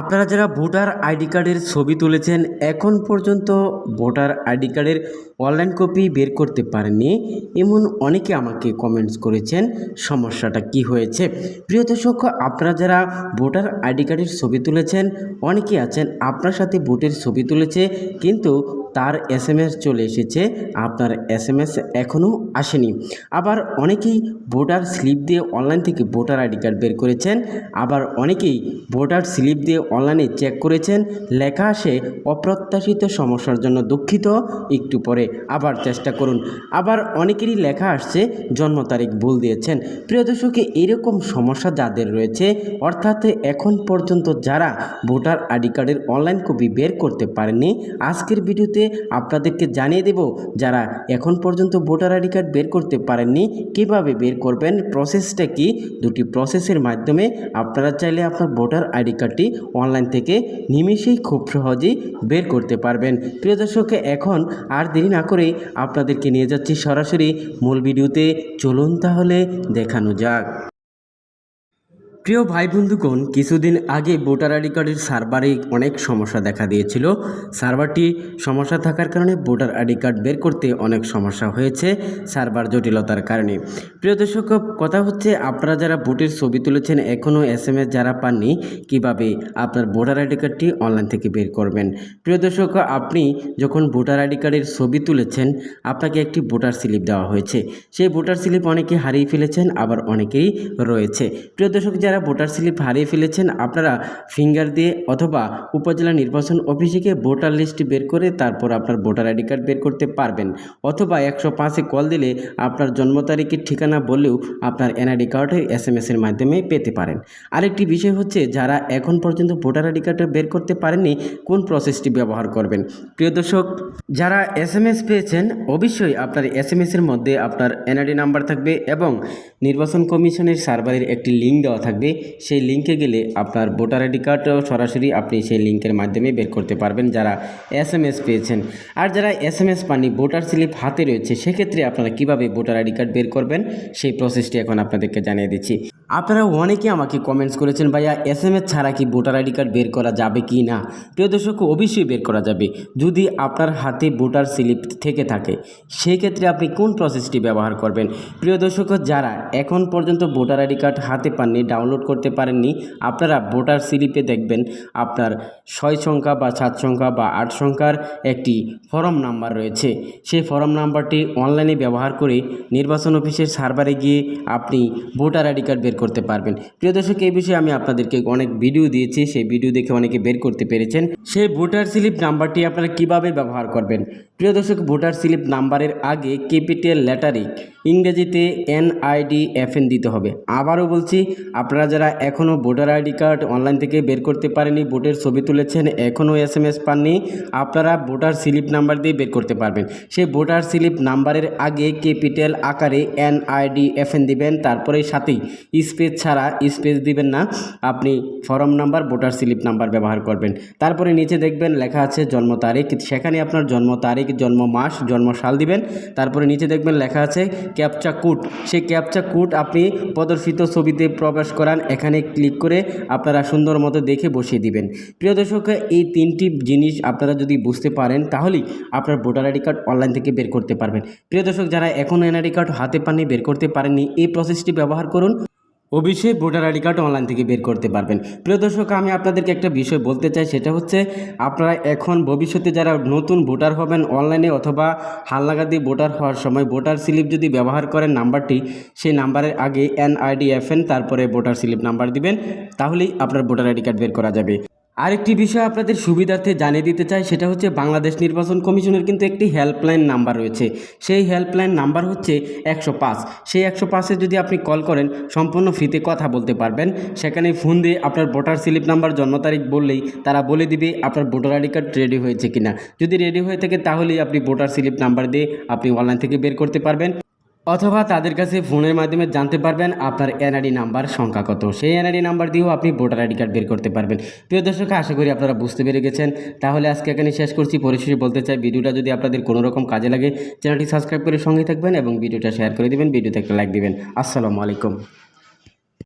আপনারা যারা voter ID কার্ডের ছবি তুলেছেন, এখন পর্যন্ত ভোটার আইডি কার্ডের অনলাইন কপি বের করতে পারেননি। এমন অনেকে আমাকে কমেন্টস করেছেন, সমস্যাটা কি হয়েছে? প্রিয় দর্শক, আপনারা যারা ভোটার আইডি কার্ডের ছবি তুলেছেন অনেকে আছেন আপনার সাথে ভোটের ছবি তুলেছে, কিন্তু তার এস এম এস চলে এসেছে। আপনার এস এম এস এখনও আসেনি। আবার অনেকেই ভোটার স্লিপ দিয়ে অনলাইন থেকে ভোটার আইডি কার্ড বের করেছেন। আবার অনেকেই ভোটার স্লিপ দিয়ে অনলাইনে চেক করেছেন। লেখা আসে, অপ্রত্যাশিত সমস্যার জন্য দুঃখিত। একটু পরে আবার চেষ্টা করুন। আবার অনেকেরই লেখা আসছে, জন্ম তারিখ ভুল দিয়েছেন। প্রিয় দর্শকে, এরকম সমস্যা যাদের রয়েছে, অর্থাৎ এখন পর্যন্ত যারা ভোটার আইডি কার্ডের অনলাইন কপি বের করতে পারেননি, আজকের ভিডিওতে আপনাদেরকে জানিয়ে দেব যারা এখন পর্যন্ত ভোটার আইডি কার্ড বের করতে পারেননি, কীভাবে বের করবেন প্রসেসটা কি, দুটি প্রসেসের মাধ্যমে আপনারা চাইলে আপনার ভোটার আইডি কার্ডটি অনলাইন থেকে নিমেষেই খুব সহজেই বের করতে পারবেন। প্রিয় দর্শক, এখন আর দেরি না করে আপনাদেরকে নিয়ে যাচ্ছি সরাসরি মূল ভিডিওতে। চলুন তাহলে দেখানো যাক। প্রিয় ভাই বন্ধুগণ কিছুদিন আগে ভোটার আইডি কার্ডের সার্ভারে অনেক সমস্যা দেখা দিয়েছিল। সার্ভারটি সমস্যা থাকার কারণে ভোটার আইডি কার্ড বের করতে অনেক সমস্যা হয়েছে সার্ভার জটিলতার কারণে। প্রিয় দর্শক, কথা হচ্ছে আপনারা যারা ভোটের ছবি তুলেছেন এখনও এস এম এস যারা পাননি, কীভাবে আপনার ভোটার আইডি কার্ডটি অনলাইন থেকে বের করবেন? প্রিয় দর্শক, আপনি যখন ভোটার আইডি কার্ডের ছবি তুলেছেন, আপনাকে একটি ভোটার স্লিপ দেওয়া হয়েছে। সেই ভোটার স্লিপ অনেকে হারিয়ে ফেলেছেন, আবার অনেকেই রয়েছে। প্রিয় দর্শক, যারা ভোটার স্লিপ হারিয়ে ফেলেছেন, আপনারা ফিঙ্গার দিয়ে অথবা উপজেলা নির্বাচন অফিসে গিয়ে ভোটার লিস্ট বের করে তারপর আপনার ভোটার আইডি কার্ড বের করতে পারবেন। অথবা একশো পাঁচে কল দিলে আপনার জন্ম তারিখের ঠিকানা বললেও আপনার এনআইডি কার্ডের এস এম এসের মাধ্যমে পেতে পারেন। আরেকটি বিষয় হচ্ছে, যারা এখন পর্যন্ত ভোটার আইডি কার্ড বের করতে পারেননি, কোন প্রসেসটি ব্যবহার করবেন? প্রিয় দর্শক, যারা এস এম এস পেয়েছেন, অবশ্যই আপনার এস এম এসের মধ্যে আপনার এনআইডি নাম্বার থাকবে এবং নির্বাচন কমিশনের সার্ভারের একটি লিঙ্ক দেওয়া থাকবে। সেই লিঙ্কে গেলে আপনার ভোটার আইডি কার্ডও সরাসরি আপনি সেই লিঙ্কের মাধ্যমে বের করতে পারবেন যারা এস এম এস পেয়েছেন। আর যারা এস এম এস পাননি ভোটার স্লিপ হাতে রয়েছে, সেক্ষেত্রে আপনারা কীভাবে ভোটার আইডি কার্ড বের করবেন? সেই প্রসেসটি এখন আপনাদেরকে জানিয়ে দিচ্ছি। আপনারা অনেকে আমাকে কমেন্টস করেছেন, ভাইয়া এস এম এস ছাড়া কি ভোটার আইডি কার্ড বের করা যাবে কি না? প্রিয় দর্শক, অবশ্যই বের করা যাবে। যদি আপনার হাতে ভোটার স্লিপ থেকে থাকে সেই ক্ষেত্রে আপনি কোন প্রসেসটি ব্যবহার করবেন? প্রিয় দর্শক, যারা এখন পর্যন্ত ভোটার আইডি কার্ড হাতে পাননি ডাউনলোড করতে পারেননি, আপনারা ভোটার স্লিপে দেখবেন আপনার ছয় সংখ্যা বা সাত সংখ্যা বা আট সংখ্যার একটি ফর্ম নাম্বার রয়েছে। সেই ফর্ম নাম্বারটি অনলাইনে ব্যবহার করে নির্বাচন অফিসের সার্ভারে গিয়ে আপনি ভোটার আইডি কার্ড বের করতে পারবেন। প্রিয় দর্শক, এই বিষয়ে আমি আপনাদেরকে অনেক ভিডিও দিয়েছি, সেই ভিডিও দেখে অনেকে বের করতে পেরেছেন। সেই ভোটার স্লিপ নাম্বারটি আপনারা কীভাবে ব্যবহার করবেন? প্রিয় দর্শক, ভোটার স্লিপ নাম্বারের আগে ক্যাপিটাল লেটারে ইংরেজিতে এনআইডি এফএন দিতে হবে। আবারও বলছি, আপনারা যারা এখনও ভোটার আইডি কার্ড অনলাইন থেকে বের করতে পারেনি, ভোটের ছবি তুলেছেন এখনও এস এম এস পাননি, আপনারা ভোটার স্লিপ নাম্বার দিয়ে বের করতে পারবেন। সেই ভোটার স্লিপ নাম্বারের আগে ক্যাপিটাল আকারে এনআইডি এফএন দিবেন, তারপরে সাথেই স্পেস ছাড়া স্পেস দিবেন না, আপনি form number, voter slip number ব্যবহার করবেন। তারপরে নিচে দেখবেন, লেখা আছে জন্ম তারিখ, সেখানে আপনার জন্ম তারিখ, জন্ম মাস, জন্ম সাল দিবেন। তারপরে নিচে দেখবেন, লেখা আছে ক্যাপচা কোড, সেই ক্যাপচা কোড আপনি প্রদর্শিত ছবিতে প্রবেশ করান এখানে ক্লিক করে আপনারা সুন্দর মতো দেখে বসিয়ে দিবেন। প্রিয় দর্শক, এই তিনটি জিনিস আপনারা যদি বুঝতে পারেন, তাহলেই আপনার ভোটার আইডি কার্ড অনলাইন থেকে বের করতে পারবেন। প্রিয় দর্শক, যারা এখনও এনআইডি কার্ড হাতে পাননি, বের করতে পারেননি, এই প্রসেসটি ব্যবহার করুন। অবশ্যই ভোটার আইডি কার্ড অনলাইন থেকে বের করতে পারবেন। প্রিয় দর্শক, আমি আপনাদেরকে একটা বিষয় বলতে চাই, সেটা হচ্ছে আপনারা এখন ভবিষ্যতে যারা নতুন ভোটার হবেন অনলাইনে অথবা হালনাগাদি ভোটার হওয়ার সময়, ভোটার স্লিপ যদি ব্যবহার করেন নাম্বারটি, সেই নাম্বারের আগে এনআইডি এফএন তারপরে ভোটার স্লিপ নাম্বার দিবেন, তাহলেই আপনার ভোটার আইডি কার্ড বের করা যাবে। আরেকটি বিষয় আপনাদের সুবিধার্থে জানিয়ে দিতে চাই, সেটা হচ্ছে বাংলাদেশ নির্বাচন কমিশনের কিন্তু একটি হেল্পলাইন নাম্বার রয়েছে। সেই হেল্পলাইন নাম্বার হচ্ছে একশো পাঁচ। সেই একশো পাঁচে যদি আপনি কল করেন, সম্পূর্ণ ফ্রিতে কথা বলতে পারবেন। সেখানে ফোন দিয়ে আপনার ভোটার স্লিপ নাম্বার, জন্ম তারিখ বললেই তারা বলে দিবে আপনার ভোটার আইডি কার্ড রেডি হয়েছে কিনা। যদি রেডি হয়ে থাকে, তাহলেই আপনি ভোটার স্লিপ নাম্বার দিয়ে আপনি অনলাইন থেকে বের করতে পারবেন। অথবা তাদের কাছে ফোনের মাধ্যমে জানতে পারবেন আপনার এনআইডি নাম্বার, সংখ্যা কত। সেই এনআইডি নাম্বার দিয়েও আপনি ভোটার আইডি কার্ড বের করতে পারবেন। প্রিয় দর্শক, আশা করি আপনারা বুঝতে পেরে গেছেন। তাহলে আজকে এখানে শেষ করছি। পরিশেষে বলতে চাই, ভিডিওটা যদি আপনাদের কোনো রকম কাজে লাগে, চ্যানেলটি সাবস্ক্রাইব করে সঙ্গে থাকবেন এবং ভিডিওটা শেয়ার করে দেবেন। ভিডিওতে একটা লাইক দেবেন। আসসালামু আলাইকুম।